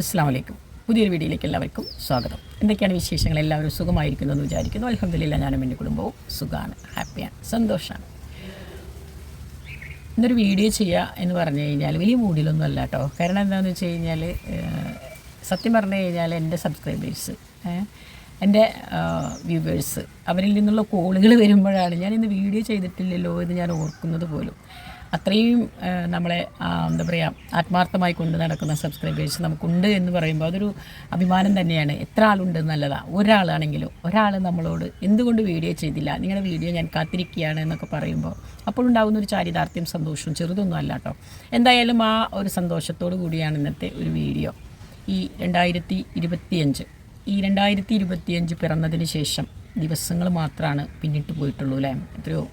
അസ്സാം വലൈക്കും പുതിയൊരു വീഡിയോയിലേക്ക് എല്ലാവർക്കും സ്വാഗതം. എന്തൊക്കെയാണ് വിശേഷങ്ങൾ? എല്ലാവരും സുഖമായിരിക്കുന്നു എന്ന് വിചാരിക്കുന്നു. അലഹമില്ല ഞാനും എന്റെ കുടുംബവും സുഖമാണ് ഹാപ്പിയാണ് സന്തോഷമാണ് ഇന്നൊരു വീഡിയോ ചെയ്യുക എന്ന് പറഞ്ഞു കഴിഞ്ഞാൽ വലിയ മൂഡിലൊന്നും അല്ല കേട്ടോ കാരണം എന്താണെന്ന് വെച്ച് കഴിഞ്ഞാൽ സത്യം പറഞ്ഞു കഴിഞ്ഞാൽ എന്റെ സബ്സ്ക്രൈബേഴ്സ് എന്റെ വ്യൂവേഴ്സ് അവരിൽ നിന്നുള്ള കോളുകൾ വരുമ്പോഴാണ് ഞാൻ ഇന്ന് വീഡിയോ ചെയ്തിട്ടില്ലല്ലോ എന്ന് ഞാൻ ഓർക്കുന്നത് പോലും. അത്രയും നമ്മളെ എന്താ പറയുക ആത്മാർത്ഥമായി കൊണ്ട് നടക്കുന്ന സബ്സ്ക്രൈബേഴ്സ് നമുക്കുണ്ട് എന്ന് പറയുമ്പോൾ അതൊരു അഭിമാനം തന്നെയാണ്. എത്ര ആളുണ്ട് നല്ലതാണ് ഒരാളാണെങ്കിലും ഒരാൾ നമ്മളോട് എന്തുകൊണ്ട് വീഡിയോ ചെയ്തില്ല? നിങ്ങളുടെ വീഡിയോ ഞാൻ കാത്തിരിക്കുകയാണ് എന്നൊക്കെ പറയുമ്പോൾ അപ്പോഴുണ്ടാകുന്ന ഒരു ചാരിതാർത്ഥ്യം സന്തോഷവും ചെറുതൊന്നും അല്ല കേട്ടോ എന്തായാലും ആ ഒരു സന്തോഷത്തോടു കൂടിയാണ് ഇന്നത്തെ ഒരു വീഡിയോ ഈ രണ്ടായിരത്തി ഇരുപത്തിയഞ്ച്. ഈ രണ്ടായിരത്തി ഇരുപത്തിയഞ്ച് പിറന്നതിന് ശേഷം ദിവസങ്ങൾ മാത്രമാണ് പിന്നിട്ട് പോയിട്ടുള്ളൂ അല്ലേ? എത്രയോ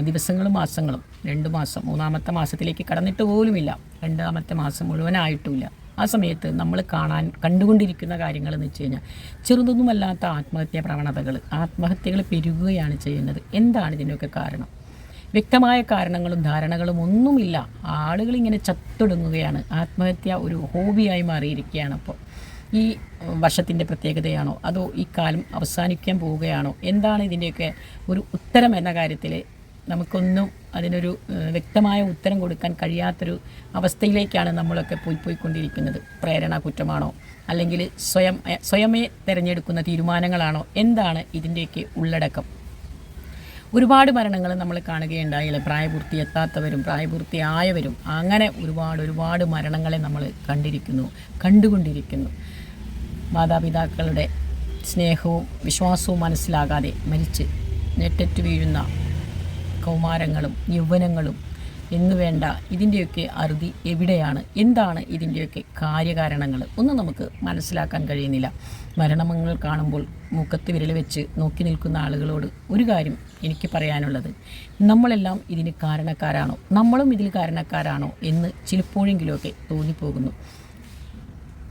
ദിവസങ്ങളും മാസങ്ങളും. രണ്ട് മാസം മൂന്നാമത്തെ മാസത്തിലേക്ക് കടന്നിട്ട് പോലുമില്ല. രണ്ടാമത്തെ മാസം മുഴുവനായിട്ടുമില്ല. ആ സമയത്ത് നമ്മൾ കാണാൻ കണ്ടുകൊണ്ടിരിക്കുന്ന കാര്യങ്ങൾ എന്ന് വെച്ച് കഴിഞ്ഞാൽ ചെറുതൊന്നുമല്ലാത്ത ആത്മഹത്യാ പ്രവണതകൾ ആത്മഹത്യകൾ പെരുകുകയാണ് ചെയ്യുന്നത്. എന്താണ് ഇതിനൊക്കെ കാരണം? വ്യക്തമായ കാരണങ്ങളും ധാരണകളും ഒന്നുമില്ല. ആളുകൾ ഇങ്ങനെ ചത്തൊടുങ്ങുകയാണ്. ആത്മഹത്യ ഒരു ഹോബിയായി മാറിയിരിക്കുകയാണ് അപ്പോൾ ഈ വർഷത്തിന്റെ പ്രത്യേകതയാണോ? അതോ ഈ കാലം അവസാനിക്കാൻ പോവുകയാണോ? എന്താണ് ഇതിന്റെയൊക്കെ ഒരു ഉത്തരം എന്ന കാര്യത്തിൽ നമുക്കൊന്നും അതിനൊരു വ്യക്തമായ ഉത്തരം കൊടുക്കാൻ കഴിയാത്തൊരു അവസ്ഥയിലേക്കാണ് നമ്മളൊക്കെ പോയി പോയിക്കൊണ്ടിരിക്കുന്നത്. പ്രേരണ കുറ്റമാണോ? അല്ലെങ്കിൽ സ്വയം സ്വയമേ തിരഞ്ഞെടുക്കുന്ന തീരുമാനങ്ങളാണോ? എന്താണ് ഇതിന്റെയൊക്കെ ഉള്ളടക്കം? ഒരുപാട് മരണങ്ങൾ നമ്മൾ കാണുകയുണ്ടായില്ലേ. പ്രായപൂർത്തി എത്താത്തവരും പ്രായപൂർത്തിയായവരും അങ്ങനെ ഒരുപാട് ഒരുപാട് മരണങ്ങളെ നമ്മൾ കണ്ടിരിക്കുന്നു കണ്ടുകൊണ്ടിരിക്കുന്നു. മാതാപിതാക്കളുടെ സ്നേഹവും വിശ്വാസവും മനസ്സിലാകാതെ മരിച്ച് നെറ്ററ്റ് വീഴുന്ന കൗമാരങ്ങളും യൗവനങ്ങളും എന്നു വേണ്ട. ഇതിന്റെയൊക്കെ അറുതി എവിടെയാണ്? എന്താണ് ഇതിന്റെയൊക്കെ കാര്യകാരണങ്ങൾ? ഒന്നും നമുക്ക് മനസ്സിലാക്കാൻ കഴിയുന്നില്ല. മരണമങ്ങൾ കാണുമ്പോൾ മുഖത്ത് വിരൽ വെച്ച് നോക്കി നിൽക്കുന്ന ആളുകളോട് ഒരു കാര്യം എനിക്ക് പറയാനുള്ളത്. നമ്മളെല്ലാം ഇതിന് കാരണക്കാരാണോ? നമ്മളും ഇതിൽ കാരണക്കാരാണോ എന്ന് ചിലപ്പോഴെങ്കിലുമൊക്കെ തോന്നിപ്പോകുന്നു.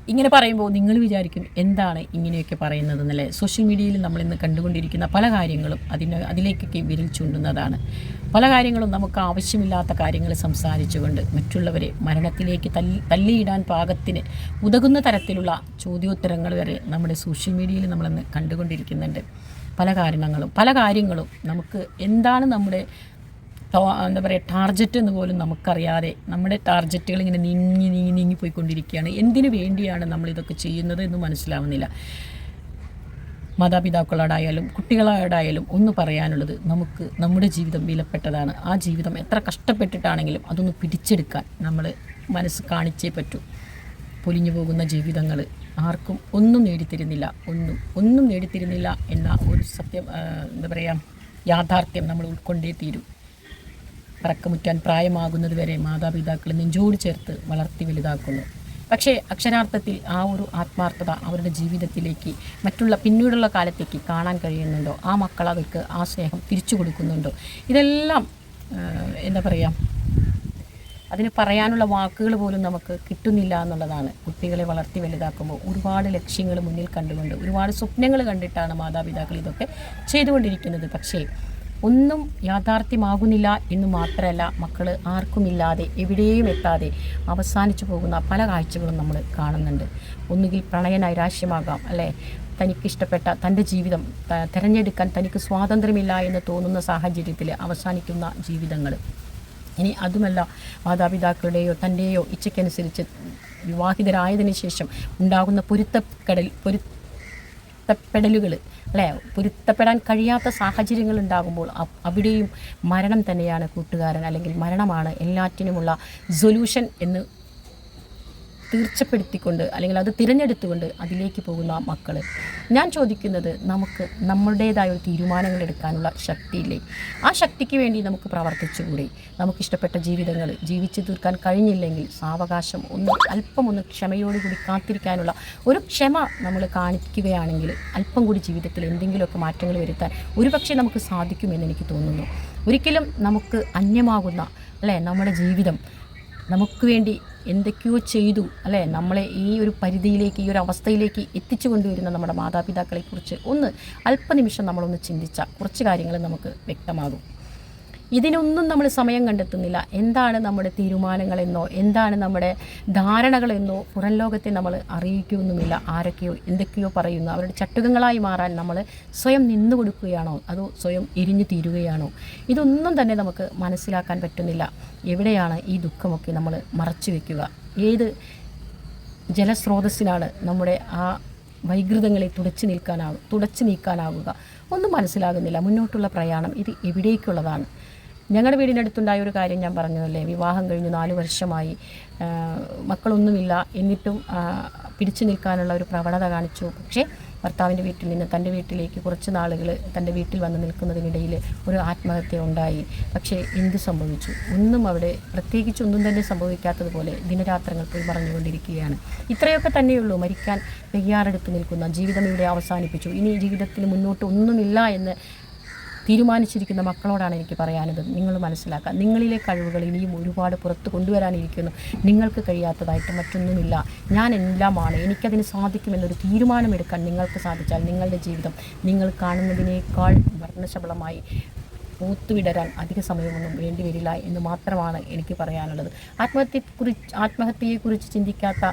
ഇങ്ങനെ പറയുമ്പോൾ നിങ്ങൾ വിചാരിക്കും എന്താണ് ഇങ്ങനെയൊക്കെ പറയുന്നത് എന്നല്ലേ? സോഷ്യൽ മീഡിയയിൽ നമ്മൾ ഇന്ന് കണ്ടുകൊണ്ടിരിക്കുന്ന പല കാര്യങ്ങളും അതിന് അതിലേക്കൊക്കെ വിരൽ ചൂണ്ടുന്നതാണ്. പല കാര്യങ്ങളും നമുക്ക് ആവശ്യമില്ലാത്ത കാര്യങ്ങൾ സംസാരിച്ചുകൊണ്ട് മറ്റുള്ളവരെ മരണത്തിലേക്ക് തല്ലി തല്ലിയിടാൻ പാകത്തിന് ഉതകുന്ന തരത്തിലുള്ള ചോദ്യോത്തരങ്ങൾ വരെ നമ്മുടെ സോഷ്യൽ മീഡിയയിൽ നമ്മളിന്ന് കണ്ടുകൊണ്ടിരിക്കുന്നുണ്ട്. പല കാരണങ്ങളും പല കാര്യങ്ങളും നമുക്ക് എന്താണ് നമ്മുടെ എന്താ പറയുക ടാർജറ്റ് എന്ന് പോലും നമുക്കറിയാതെ നമ്മുടെ ടാർജറ്റുകൾ ഇങ്ങനെ നീങ്ങി നീങ്ങി നീങ്ങി പോയിക്കൊണ്ടിരിക്കുകയാണ്. എന്തിനു വേണ്ടിയാണ് നമ്മളിതൊക്കെ ചെയ്യുന്നത് എന്ന് മനസ്സിലാവുന്നില്ല. മാതാപിതാക്കളോടായാലും കുട്ടികളോടായാലും ഒന്ന് പറയാനുള്ളത് നമുക്ക് നമ്മുടെ ജീവിതം വിലപ്പെട്ടതാണ്. ആ ജീവിതം എത്ര കഷ്ടപ്പെട്ടിട്ടാണെങ്കിലും അതൊന്ന് പിടിച്ചെടുക്കാൻ നമ്മൾ മനസ്സ് കാണിച്ചേ പറ്റൂ. പൊലിഞ്ഞു പോകുന്ന ജീവിതങ്ങൾ ആർക്കും ഒന്നും നേടിത്തരുന്നില്ല. ഒന്നും ഒന്നും നേടിത്തരുന്നില്ല എന്ന ഒരു സത്യം എന്താ പറയുക യാഥാർത്ഥ്യം നമ്മൾ ഉൾക്കൊണ്ടേ തീരൂ. പറക്കമുറ്റാൻ പ്രായമാകുന്നത് വരെ മാതാപിതാക്കൾ നെഞ്ചോട് ചേർത്ത് വളർത്തി വലുതാക്കുന്നു. പക്ഷേ അക്ഷരാർത്ഥത്തിൽ ആ ഒരു ആത്മാർത്ഥത അവരുടെ ജീവിതത്തിലേക്ക് മറ്റുള്ള പിന്നീടുള്ള കാലത്തേക്ക് കാണാൻ കഴിയുന്നുണ്ടോ? ആ മക്കൾ അവർക്ക് ആ സ്നേഹം തിരിച്ചു കൊടുക്കുന്നുണ്ടോ? ഇതെല്ലാം എന്താ പറയുക അതിന് പറയാനുള്ള വാക്കുകൾ പോലും നമുക്ക് കിട്ടുന്നില്ല എന്നുള്ളതാണ്. കുട്ടികളെ വളർത്തി വലുതാക്കുമ്പോൾ ഒരുപാട് ലക്ഷ്യങ്ങൾ മുന്നിൽ കണ്ടുകൊണ്ട് ഒരുപാട് സ്വപ്നങ്ങൾ കണ്ടിട്ടാണ് മാതാപിതാക്കൾ ഇതൊക്കെ ചെയ്തുകൊണ്ടിരിക്കുന്നത്. പക്ഷേ ഒന്നും യാഥാർത്ഥ്യമാകുന്നില്ല എന്ന് മാത്രമല്ല മക്കൾ ആർക്കുമില്ലാതെ എവിടെയും എത്താതെ അവസാനിച്ചു പോകുന്ന പല കാഴ്ചകളും നമ്മൾ കാണുന്നുണ്ട്. ഒന്നുകിൽ പ്രണയ നൈരാശ്യമാകാം അല്ലേ? തനിക്കിഷ്ടപ്പെട്ട തന്റെ ജീവിതം തിരഞ്ഞെടുക്കാൻ തനിക്ക് സ്വാതന്ത്ര്യമില്ല എന്ന് തോന്നുന്ന സാഹചര്യത്തിൽ അവസാനിക്കുന്ന ജീവിതങ്ങൾ ഇനി അതുമല്ല മാതാപിതാക്കളുടെയോ തന്റെയോ ഇച്ഛയ്ക്കനുസരിച്ച് വിവാഹിതരായതിനു ശേഷം ഉണ്ടാകുന്ന പൊരുത്തപ്പെടൽ പൊരുത്തപ്പെടലുകൾ അല്ലേ? പൊരുത്തപ്പെടാൻ കഴിയാത്ത സാഹചര്യങ്ങൾ ഉണ്ടാകുമ്പോൾ അവിടെയും മരണം തന്നെയാണ് കൂട്ടുകാരൻ അല്ലെങ്കിൽ മരണമാണ് എല്ലാറ്റിനുമുള്ള സൊല്യൂഷൻ എന്ന് തീർച്ചപ്പെടുത്തിക്കൊണ്ട് അല്ലെങ്കിൽ അത് തിരഞ്ഞെടുത്തുകൊണ്ട് അതിലേക്ക് പോകുന്ന മക്കൾ ഞാൻ ചോദിക്കുന്നത് നമുക്ക് നമ്മുടേതായ ഒരു തീരുമാനങ്ങൾ എടുക്കാനുള്ള ശക്തിയില്ലേ? ആ ശക്തിക്ക് വേണ്ടി നമുക്ക് പ്രവർത്തിച്ചുകൂടി? നമുക്കിഷ്ടപ്പെട്ട ജീവിതങ്ങൾ ജീവിച്ചു തീർക്കാൻ കഴിഞ്ഞില്ലെങ്കിൽ സാവകാശം ഒന്ന് അല്പം ഒന്ന് ക്ഷമയോടുകൂടി കാത്തിരിക്കാനുള്ള ഒരു ക്ഷമ നമ്മൾ കാണിക്കുകയാണെങ്കിൽ അല്പം കൂടി ജീവിതത്തിൽ എന്തെങ്കിലുമൊക്കെ മാറ്റങ്ങൾ വരുത്താൻ ഒരുപക്ഷെ നമുക്ക് സാധിക്കുമെന്ന് എനിക്ക് തോന്നുന്നു. ഒരിക്കലും നമുക്ക് അന്യമാകുന്ന അല്ലേ? നമ്മുടെ ജീവിതം നമുക്ക് വേണ്ടി എന്തൊക്കെയോ ചെയ്തു അല്ലേ? നമ്മളെ ഈ ഒരു പരിധിയിലേക്ക് ഈ ഒരു അവസ്ഥയിലേക്ക് എത്തിച്ചു കൊണ്ടുവരുന്ന നമ്മുടെ മാതാപിതാക്കളെക്കുറിച്ച് ഒന്ന് അല്പനിമിഷം നമ്മളൊന്ന് ചിന്തിച്ചാൽ കുറച്ച് കാര്യങ്ങൾ നമുക്ക് വ്യക്തമാകും. ഇതിനൊന്നും നമ്മൾ സമയം കണ്ടെത്തുന്നില്ല. എന്താണ് നമ്മുടെ തീരുമാനങ്ങളെന്നോ എന്താണ് നമ്മുടെ ധാരണകളെന്നോ പുറം ലോകത്തെ നമ്മൾ അറിയിക്കുകയൊന്നുമില്ല ആരൊക്കെയോ എന്തൊക്കെയോ പറയുന്നു. അവരുടെ ചട്ടുകങ്ങളായി മാറാൻ നമ്മൾ സ്വയം നിന്നു കൊടുക്കുകയാണോ? അതോ സ്വയം എരിഞ്ഞു തീരുകയാണോ? ഇതൊന്നും തന്നെ നമുക്ക് മനസ്സിലാക്കാൻ പറ്റുന്നില്ല. എവിടെയാണ് ഈ ദുഃഖമൊക്കെ നമ്മൾ മറച്ചു വെക്കുക? ഏത് ജലസ്രോതസ്സിനാണ് നമ്മുടെ ആ വൈകൃതങ്ങളെ തുടച്ചു നിൽക്കാനാവുക തുടച്ചു നീക്കാനാവുക? ഒന്നും മനസ്സിലാകുന്നില്ല. മുന്നോട്ടുള്ള പ്രയാണം ഇത് എവിടേക്കുള്ളതാണ്? ഞങ്ങളുടെ വീടിനടുത്തുണ്ടായ ഒരു കാര്യം ഞാൻ പറഞ്ഞതല്ലേ? വിവാഹം കഴിഞ്ഞ് നാല് വർഷമായി മക്കളൊന്നുമില്ല എന്നിട്ടും പിടിച്ചു നിൽക്കാനുള്ള ഒരു പ്രവണത കാണിച്ചു. പക്ഷേ ഭർത്താവിന്റെ വീട്ടിൽ നിന്ന് തന്റെ വീട്ടിലേക്ക് കുറച്ച് നാളുകൾ തന്റെ വീട്ടിൽ വന്ന് നിൽക്കുന്നതിനിടയിൽ ഒരു ആത്മഹത്യ ഉണ്ടായി. പക്ഷേ എന്ത് സംഭവിച്ചു? ഒന്നും അവിടെ പ്രത്യേകിച്ച് ഒന്നും തന്നെ സംഭവിക്കാത്തതുപോലെ ദിനരാത്രങ്ങൾ പോയി മറഞ്ഞുകൊണ്ടിരിക്കുകയാണ്. ഇത്രയൊക്കെ തന്നെയുള്ളൂ. മരിക്കാൻ തയ്യാറെടുത്ത് നിൽക്കുന്ന ജീവിതം ഇവിടെ അവസാനിപ്പിച്ചു. ഇനി ജീവിതത്തിൽ മുന്നോട്ട് ഒന്നുമില്ല എന്ന് തീരുമാനിച്ചിരിക്കുന്ന മക്കളോടാണ് എനിക്ക് പറയാനത് നിങ്ങൾ മനസ്സിലാക്കുക. നിങ്ങളിലെ കഴിവുകൾ ഇനിയും ഒരുപാട് പുറത്ത് കൊണ്ടുവരാനിരിക്കുന്നു. നിങ്ങൾക്ക് കഴിയാത്തതായിട്ട് മറ്റൊന്നുമില്ല. ഞാൻ എല്ലാമാണ്. എനിക്കതിന് സാധിക്കുമെന്നൊരു തീരുമാനമെടുക്കാൻ നിങ്ങൾക്ക് സാധിച്ചാൽ നിങ്ങളുടെ ജീവിതം നിങ്ങൾ കാണുന്നതിനേക്കാൾ വർണശബളമായി പൂത്തുവിടരാൻ അധിക സമയമൊന്നും വേണ്ടി വരില്ല എന്ന് മാത്രമാണ് എനിക്ക് പറയാനുള്ളത്. ആത്മഹത്യയെക്കുറിച്ച് ആത്മഹത്യയെക്കുറിച്ച് ചിന്തിക്കാത്ത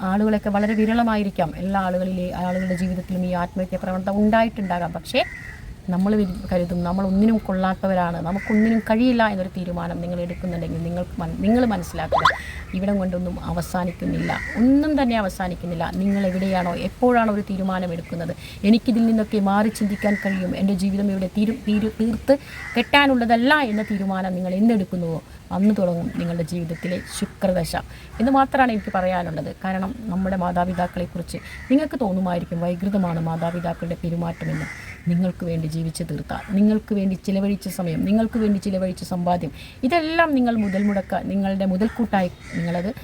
ആളുകളൊക്കെ വളരെ വിരളമായിരിക്കാം. എല്ലാ ആളുകളിലെ ആളുകളുടെ ജീവിതത്തിലും ഈ ആത്മഹത്യ പ്രവണത ഉണ്ടായിട്ടുണ്ടാകാം. പക്ഷേ നമ്മൾ കരുതും നമ്മൾ ഒന്നിനും കൊള്ളാത്തവരാണ്. നമുക്കൊന്നിനും കഴിയില്ല എന്നൊരു തീരുമാനം നിങ്ങൾ എടുക്കുന്നുണ്ടെങ്കിൽ നിങ്ങൾ നിങ്ങൾ മനസ്സിലാക്കുക ഇവിടെ കൊണ്ടൊന്നും അവസാനിക്കുന്നില്ല. ഒന്നും തന്നെ അവസാനിക്കുന്നില്ല. നിങ്ങൾ എവിടെയാണോ എപ്പോഴാണോ ഒരു തീരുമാനം എടുക്കുന്നത്. എനിക്കിതിൽ നിന്നൊക്കെ മാറി ചിന്തിക്കാൻ കഴിയും. എന്റെ ജീവിതം ഇവിടെ തീരു തീരു തീർത്ത് കെട്ടാനുള്ളതല്ല എന്ന തീരുമാനം നിങ്ങൾ എന്തെടുക്കുന്നുവോ? അന്ന് തുടങ്ങും നിങ്ങളുടെ ജീവിതത്തിലെ ശുക്രദശ. എന്ന് മാത്രമാണ് എനിക്ക് പറയാനുള്ളത്. കാരണം നമ്മുടെ മാതാപിതാക്കളെക്കുറിച്ച് നിങ്ങൾക്ക് തോന്നുമായിരിക്കും വൈകൃതമാണ് മാതാപിതാക്കളുടെ പെരുമാറ്റമെന്ന്. നിങ്ങൾക്ക് വേണ്ടി ജീവിച്ച് തീർത്ത നിങ്ങൾക്ക് വേണ്ടി ചിലവഴിച്ച സമയം നിങ്ങൾക്ക് വേണ്ടി ചിലവഴിച്ച സമ്പാദ്യം ഇതെല്ലാം നിങ്ങൾ മുതൽ മുടക്ക നിങ്ങളുടെ മുതൽക്കൂട്ടായി നിങ്ങളത്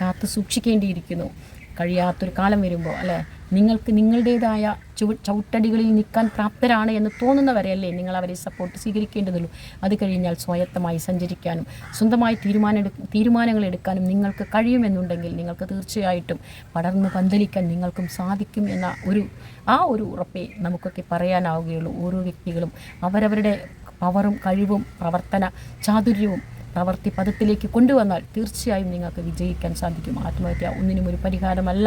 കാത്തു സൂക്ഷിക്കേണ്ടിയിരിക്കുന്നു. കഴിയാത്തൊരു കാലം വരുമ്പോൾ അല്ലേ? നിങ്ങൾക്ക് നിങ്ങളുടേതായ ചുവ ചവിട്ടടികളിൽ നിൽക്കാൻ പ്രാപ്തരാണ് എന്ന് തോന്നുന്നവരെയല്ലേ നിങ്ങൾ അവരെ സപ്പോർട്ട് സ്വീകരിക്കേണ്ടതുള്ളൂ. അത് കഴിഞ്ഞാൽ സ്വായത്തമായി സഞ്ചരിക്കാനും സ്വന്തമായി തീരുമാനം തീരുമാനങ്ങൾ എടുക്കാനും നിങ്ങൾക്ക് കഴിയുമെന്നുണ്ടെങ്കിൽ നിങ്ങൾക്ക് തീർച്ചയായിട്ടും പടർന്ന് പന്തലിക്കാൻ നിങ്ങൾക്കും സാധിക്കും എന്ന ഒരു ആ ഒരു ഉറപ്പേ നമുക്കൊക്കെ പറയാനാവുകയുള്ളൂ. ഓരോ വ്യക്തികളും അവരവരുടെ പവറും കഴിവും പ്രവർത്തന ചാതുര്യവും പ്രവർത്തി പദത്തിലേക്ക് കൊണ്ടുവന്നാൽ തീർച്ചയായും നിങ്ങൾക്ക് വിജയിക്കാൻ സാധിക്കും. ആത്മഹത്യ ഒന്നിനും ഒരു പരിഹാരമല്ല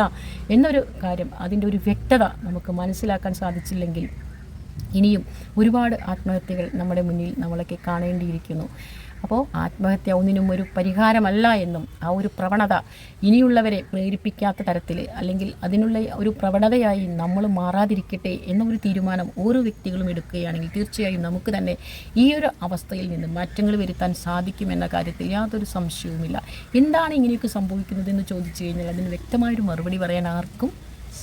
എന്നൊരു കാര്യം അതിന്റെ ഒരു വ്യക്തത നമുക്ക് മനസ്സിലാക്കാൻ സാധിച്ചില്ലെങ്കിൽ ഇനിയും ഒരുപാട് ആത്മഹത്യകൾ നമ്മുടെ മുന്നിൽ നമ്മളൊക്കെ കാണേണ്ടിയിരിക്കുന്നു. അപ്പോൾ ആത്മഹത്യ ഒന്നിനും ഒരു പരിഹാരമല്ല എന്നും ആ ഒരു പ്രവണത ഇനിയുള്ളവരെ പ്രേരിപ്പിക്കാത്ത തരത്തിൽ അല്ലെങ്കിൽ അതിനുള്ള ഒരു പ്രവണതയായി നമ്മൾ മാറാതിരിക്കട്ടെ എന്നൊരു തീരുമാനം ഓരോ വ്യക്തികളും എടുക്കുകയാണെങ്കിൽ തീർച്ചയായും നമുക്ക് തന്നെ ഈ ഒരു അവസ്ഥയിൽ നിന്ന് മാറ്റങ്ങൾ വരുത്താൻ സാധിക്കുമെന്ന കാര്യത്തിൽ യാതൊരു സംശയവുമില്ല. എന്താണ് ഇങ്ങനെയൊക്കെ സംഭവിക്കുന്നതെന്ന് ചോദിച്ചു കഴിഞ്ഞാൽ അതിന് വ്യക്തമായൊരു മറുപടി പറയാൻ ആർക്കും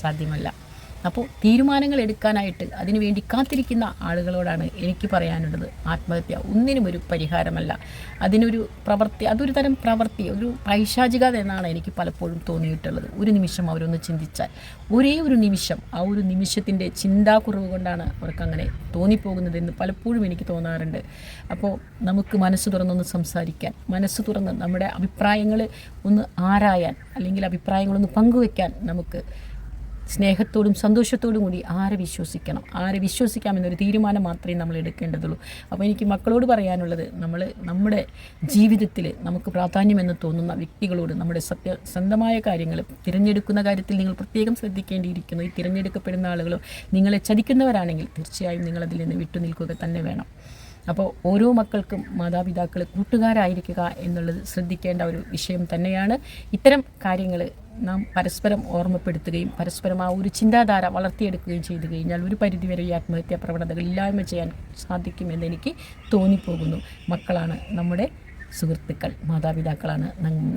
സാധ്യമല്ല. അപ്പോൾ തീരുമാനങ്ങൾ എടുക്കാനായിട്ട് അതിനു വേണ്ടി കാത്തിരിക്കുന്ന ആളുകളോടാണ് എനിക്ക് പറയാനുള്ളത് ആത്മഹത്യ. ഒന്നിനും ഒരു പരിഹാരമല്ല. അതിനൊരു പ്രവൃത്തി അതൊരു തരം പ്രവൃത്തി ഒരു പൈശാചികത എന്നാണ് എനിക്ക് പലപ്പോഴും തോന്നിയിട്ടുള്ളത്. ഒരു നിമിഷം അവരൊന്ന് ചിന്തിച്ചാൽ ഒരേ ഒരു നിമിഷം ആ ഒരു നിമിഷത്തിന്റെ ചിന്താക്കുറവ് കൊണ്ടാണ് അവർക്കങ്ങനെ തോന്നിപ്പോകുന്നതെന്ന് പലപ്പോഴും എനിക്ക് തോന്നാറുണ്ട്. അപ്പോൾ നമുക്ക് മനസ്സ് തുറന്നൊന്ന് സംസാരിക്കാൻ മനസ്സ് തുറന്ന് നമ്മുടെ അഭിപ്രായങ്ങൾ ഒന്ന് ആരായാൻ അല്ലെങ്കിൽ അഭിപ്രായങ്ങളൊന്ന് പങ്കുവെക്കാൻ നമുക്ക് സ്നേഹത്തോടും സന്തോഷത്തോടും കൂടി ആരെ വിശ്വസിക്കണം? ആരെ വിശ്വസിക്കാമെന്നൊരു തീരുമാനം മാത്രമേ നമ്മൾ എടുക്കേണ്ടതുള്ളൂ. അപ്പോൾ എനിക്ക് മക്കളോട് പറയാനുള്ളത് നമ്മൾ നമ്മുടെ ജീവിതത്തിൽ നമുക്ക് പ്രാധാന്യമെന്ന് തോന്നുന്ന വ്യക്തികളോട് നമ്മുടെ സത്യസന്ധമായ കാര്യങ്ങൾ തിരഞ്ഞെടുക്കുന്ന കാര്യത്തിൽ നിങ്ങൾ പ്രത്യേകം ശ്രദ്ധിക്കേണ്ടിയിരിക്കുന്നു. ഈ തിരഞ്ഞെടുക്കപ്പെടുന്ന ആളുകളോ നിങ്ങളെ ചതിക്കുന്നവരാണെങ്കിൽ തീർച്ചയായും നിങ്ങളതിൽ നിന്ന് വിട്ടുനിൽക്കുക തന്നെ വേണം. അപ്പോൾ ഓരോ മക്കൾക്കും മാതാപിതാക്കൾ കൂട്ടുകാരായിരിക്കുക എന്നുള്ളത് ശ്രദ്ധിക്കേണ്ട ഒരു വിഷയം തന്നെയാണ്. ഇത്തരം കാര്യങ്ങൾ നാം പരസ്പരം ഓർമ്മപ്പെടുത്തുകയും പരസ്പരം ആ ഒരു ചിന്താധാര വളർത്തിയെടുക്കുകയും ചെയ്തു കഴിഞ്ഞാൽ ഒരു പരിധിവരെ ഈ ആത്മഹത്യാ പ്രവണതകൾ ഇല്ലായ്മ ചെയ്യാൻ സാധിക്കുമെന്ന് എനിക്ക് തോന്നിപ്പോകുന്നു. മക്കളാണ് നമ്മുടെ സുഹൃത്തുക്കൾ മാതാപിതാക്കളാണ്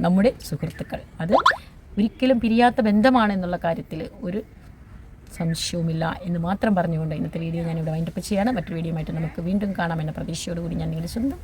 നമ്മുടെ സുഹൃത്തുക്കൾ. അത് ഒരിക്കലും പിരിയാത്ത ബന്ധമാണെന്നുള്ള കാര്യത്തിൽ ഒരു സംശയവുമില്ല എന്ന് മാത്രം പറഞ്ഞുകൊണ്ട് ഇന്നത്തെ വീഡിയോ ഞാനിവിടെ വൈൻഡപ്പ് ചെയ്യാണ് മറ്റൊരു വീഡിയോ ആയിട്ട് നമുക്ക് വീണ്ടും കാണാമെന്ന പ്രതീക്ഷയോടുകൂടി ഞാൻ നിങ്ങളുടെ സ്വന്തം